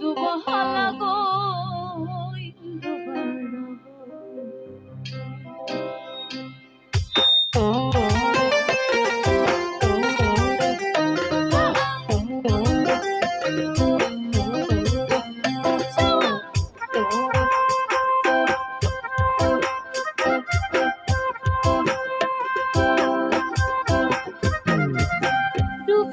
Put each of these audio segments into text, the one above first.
দুবহালা go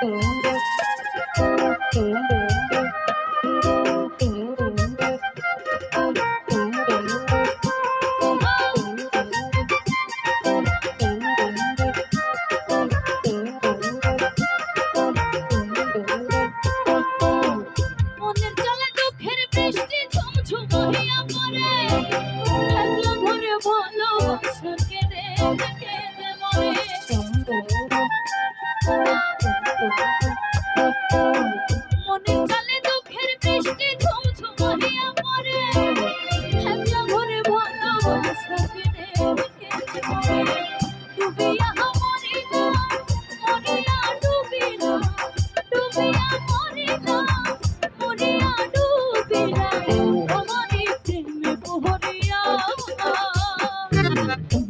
Thank you. Thank you.